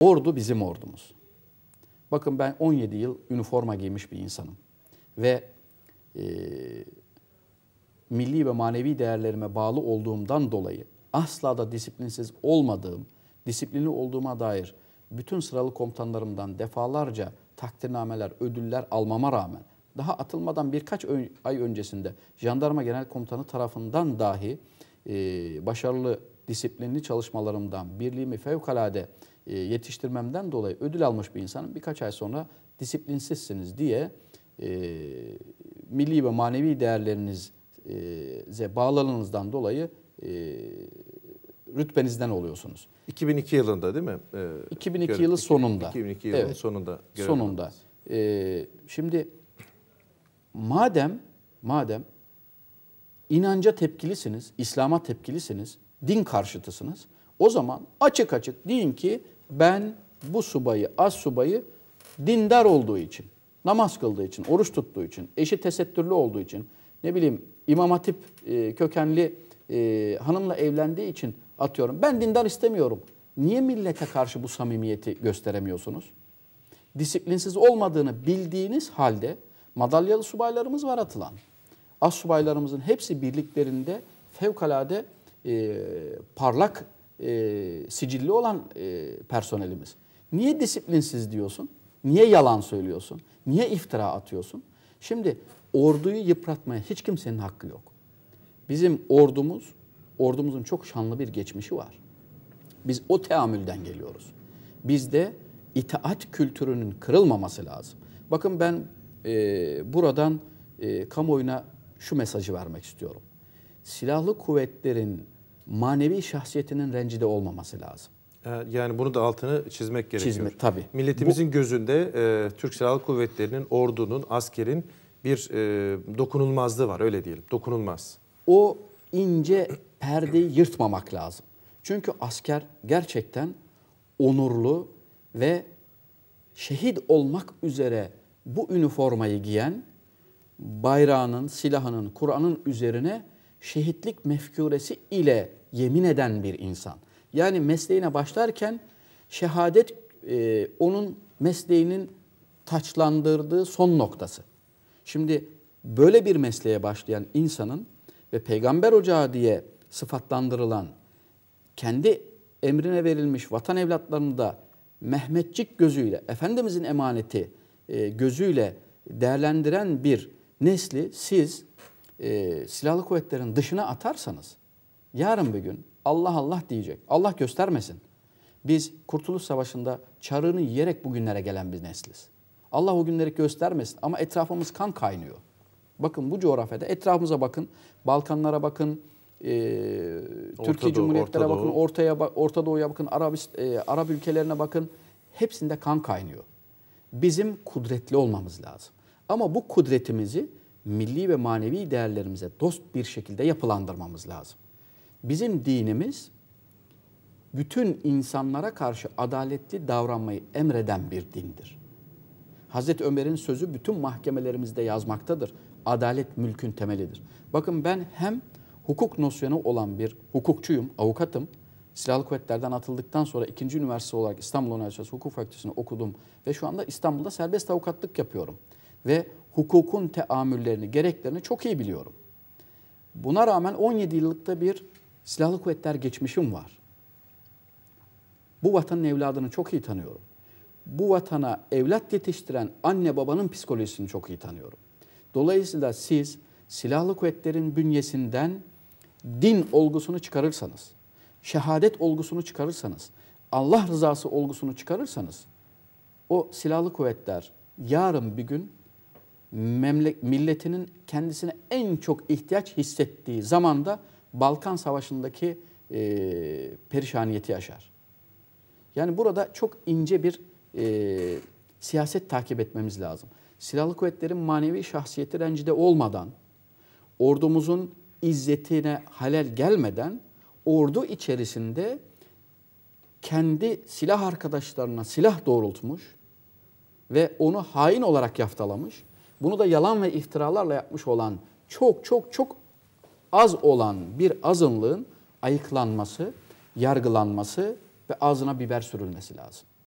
Ordu bizim ordumuz. Bakın ben 17 yıl üniforma giymiş bir insanım. Ve e, milli ve manevi değerlerime bağlı olduğumdan dolayı asla da disiplinsiz olmadığım, disiplinli olduğuma dair bütün sıralı komutanlarımdan defalarca takdirnameler, ödüller almama rağmen daha atılmadan birkaç ay öncesinde jandarma genel komutanı tarafından dahi e, başarılı disiplinli çalışmalarımdan birliğimi fevkalade yetiştirmemden dolayı ödül almış bir insanın birkaç ay sonra disiplinsizsiniz diye e, milli ve manevi değerlerinize bağlılığınızdan dolayı e, rütbenizden oluyorsunuz. 2002 yılında değil mi? Ee, 2002 yılı sonunda. 2002 yılının evet, sonunda. Sonunda. Ee, şimdi madem madem inanca tepkilisiniz, İslam'a tepkilisiniz, din karşıtısınız. O zaman açık açık deyin ki ben bu subayı, az subayı dindar olduğu için, namaz kıldığı için, oruç tuttuğu için, eşi tesettürlü olduğu için, ne bileyim İmam Hatip e, kökenli e, hanımla evlendiği için atıyorum. Ben dindar istemiyorum. Niye millete karşı bu samimiyeti gösteremiyorsunuz? Disiplinsiz olmadığını bildiğiniz halde madalyalı subaylarımız var atılan. As subaylarımızın hepsi birliklerinde fevkalade e, parlak e, sicilli olan e, personelimiz. Niye disiplinsiz diyorsun? Niye yalan söylüyorsun? Niye iftira atıyorsun? Şimdi orduyu yıpratmaya hiç kimsenin hakkı yok. Bizim ordumuz, ordumuzun çok şanlı bir geçmişi var. Biz o teamülden geliyoruz. Bizde itaat kültürünün kırılmaması lazım. Bakın ben e, buradan e, kamuoyuna şu mesajı vermek istiyorum. Silahlı kuvvetlerin manevi şahsiyetinin rencide olmaması lazım. Yani bunu da altını çizmek gerekiyor. Çizmek tabii. Milletimizin Bu, gözünde e, Türk Silahlı Kuvvetleri'nin, ordunun, askerin bir e, dokunulmazlığı var öyle diyelim. Dokunulmaz. O ince perdeyi yırtmamak lazım. Çünkü asker gerçekten onurlu ve şehit olmak üzere bu üniformayı giyen bayrağının, silahının, Kur'an'ın üzerine şehitlik mefkuresi ile yemin eden bir insan. Yani mesleğine başlarken şehadet e, onun mesleğinin taçlandırdığı son noktası. Şimdi böyle bir mesleğe başlayan insanın ve peygamber ocağı diye sıfatlandırılan kendi emrine verilmiş vatan evlatlarını da Mehmetçik gözüyle, Efendimizin emaneti e, gözüyle değerlendiren bir nesli siz e, silahlı kuvvetlerin dışına atarsanız yarın bir gün Allah Allah diyecek. Allah göstermesin. Biz Kurtuluş Savaşı'nda çarığını yiyerek bugünlere gelen bir nesliz. Allah o günleri göstermesin ama etrafımız kan kaynıyor. Bakın bu coğrafyada etrafımıza bakın, Balkanlara bakın, e, Türkiye Cumhuriyetlere bakın, Ortaya Orta Doğu'ya bakın, Arap e, Arap ülkelerine bakın. Hepsinde kan kaynıyor. Bizim kudretli olmamız lazım. Ama bu kudretimizi milli ve manevi değerlerimize dost bir şekilde yapılandırmamız lazım. Bizim dinimiz bütün insanlara karşı adaletli davranmayı emreden bir dindir. Hazreti Ömer'in sözü bütün mahkemelerimizde yazmaktadır. Adalet mülkün temelidir. Bakın ben hem hukuk nosyonu olan bir hukukçuyum, avukatım. Silahlı kuvvetlerden atıldıktan sonra ikinci üniversite olarak İstanbul Üniversitesi Hukuk Fakültesini okudum ve şu anda İstanbul'da serbest avukatlık yapıyorum. Ve hukukun teamüllerini, gereklerini çok iyi biliyorum. Buna rağmen 17 yıllıkta bir silahlı kuvvetler geçmişim var. Bu vatanın evladını çok iyi tanıyorum. Bu vatana evlat yetiştiren anne babanın psikolojisini çok iyi tanıyorum. Dolayısıyla siz silahlı kuvvetlerin bünyesinden din olgusunu çıkarırsanız, şehadet olgusunu çıkarırsanız, Allah rızası olgusunu çıkarırsanız o silahlı kuvvetler yarın bir gün milletinin kendisine en çok ihtiyaç hissettiği zamanda Balkan Savaşı'ndaki e, perişaniyeti yaşar. Yani burada çok ince bir e, siyaset takip etmemiz lazım. Silahlı kuvvetlerin manevi şahsiyeti rencide olmadan, ordumuzun izzetine halel gelmeden ordu içerisinde kendi silah arkadaşlarına silah doğrultmuş ve onu hain olarak yaftalamış. Bunu da yalan ve iftiralarla yapmış olan çok çok çok az olan bir azınlığın ayıklanması, yargılanması ve ağzına biber sürülmesi lazım.